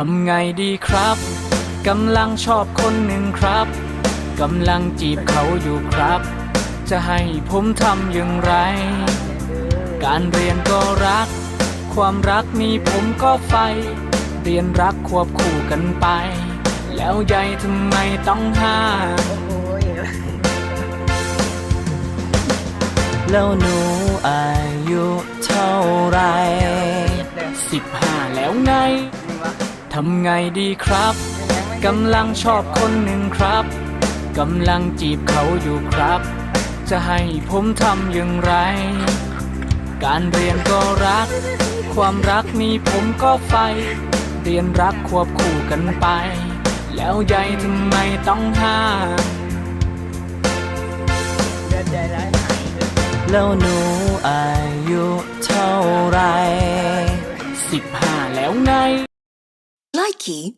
ทำไงดีครับ กำลังชอบคนหนึ่งครับ กำลังจีบเขาอยู่ครับ จะให้ผมทำอย่างไร การเรียนก็รัก ความรักนี้ผมก็ใฝ่เรียนรักควบคู่กันไป แล้วใหญ่ทำไมต้องห้า แล้วหนูอายุเท่าไหรสิบห้าแล้วไง ทำไงดีครับ กำลังชอบคนหนึ่งครับ กำลังจีบเขาอยู่ครับ จะให้ผมทำอย่างไร การเรียนก็รัก ความรักนี้ผมก็ใฝ่เรียนรักควบคู่กันไป แล้วใหญ่ทำไมต้องห้ามแล้วหนูอายุเท่าไร สิบห้าแล้วไง Nike